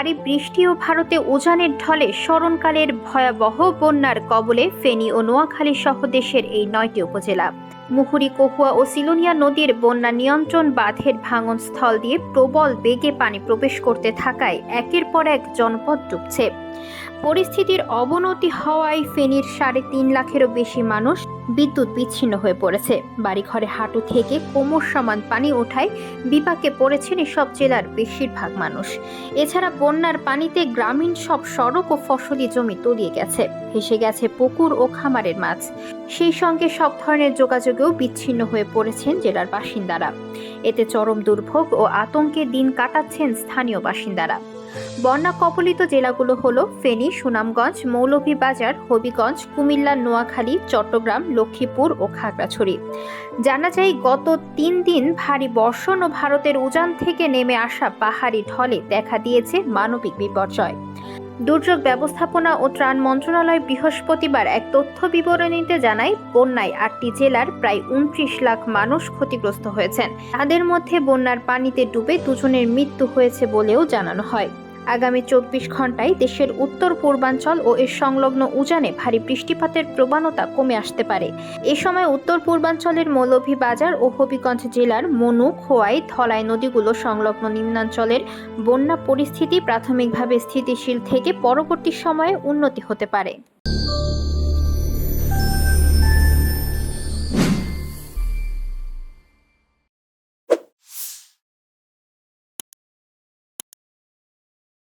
ভারী বৃষ্টি ও ভারতে উজানের ঢলে স্মরণকালের ভয়াবহ বন্যার কবলে ফেনী ও নোয়াখালী সহ দেশের এই নয়টি উপজেলা। মুহুরী কহুয়া ও সিলোনিয়া নদীর বন্যা নিয়ন্ত্রণ বাঁধের ভাঙন স্থল দিয়ে প্রবল বেগে পানি প্রবেশ করতে থাকায় একের পর এক জনপদ ডুবছে। পরিস্থিতির অবনতি হওয়ায় ফেনীর সাড়ে তিন লাখেরও বেশি মানুষ বিদ্যুৎ বিচ্ছিন্ন হয়ে পড়েছে। বাড়িঘরে হাঁটু থেকে কোমর সমান পানি ওঠায় বিপাকে পড়েছেন এসব জেলার বেশিরভাগ মানুষ। এছাড়া বন্যার পানিতে গ্রামীণ সব সড়ক ও ফসলি জমি তলিয়ে গেছে। ভেসে গেছে পুকুর ও খামারের মাছ। সেই সঙ্গে সব ধরনের যোগাযোগেও বিচ্ছিন্ন হয়ে পড়েছেন জেলার বাসিন্দারা। এতে চরম দুর্ভোগ ও আতঙ্কে দিন কাটাচ্ছেন স্থানীয় বাসিন্দারা। বন্যা কবলিত জেলাগুলো হলো ফেনী, সুনামগঞ্জ, মৌলভীবাজার, হবিগঞ্জ, কুমিল্লা, নোয়াখালী, চট্টগ্রাম, লক্ষ্মীপুর ও খাগড়াছড়ি। জানা যায়, গত তিন দিন ভারী বর্ষণ ও ভারতের উজান থেকে নেমে আসা পাহাড়ি ঢলে দেখা দিয়েছে মানবিক বিপর্যয়। দুর্যোগ ব্যবস্থাপনা ও ত্রাণ মন্ত্রণালয় বৃহস্পতিবার এক তথ্য বিবরণীতে জানায়, বন্যায় আটটি জেলার প্রায় উনত্রিশ লাখ মানুষ ক্ষতিগ্রস্ত হয়েছেন। তাদের মধ্যে বন্যার পানিতে ডুবে দুজনের মৃত্যু হয়েছে বলেও জানানো হয়। আগামী চব্বিশ ঘন্টায় দেশের উত্তর পূর্বাঞ্চল ও এর সংলগ্ন উজানে ভারী বৃষ্টিপাতের প্রবণতা কমে আসতে পারে। এ সময় উত্তর পূর্বাঞ্চলের মৌলভীবাজার ও হবিগঞ্জ জেলার মনু, খোয়াই, ধলাই নদীগুলো সংলগ্ন নিম্নাঞ্চলের বন্যা পরিস্থিতি প্রাথমিকভাবে স্থিতিশীল থেকে পরবর্তী সময়ে উন্নতি হতে পারে।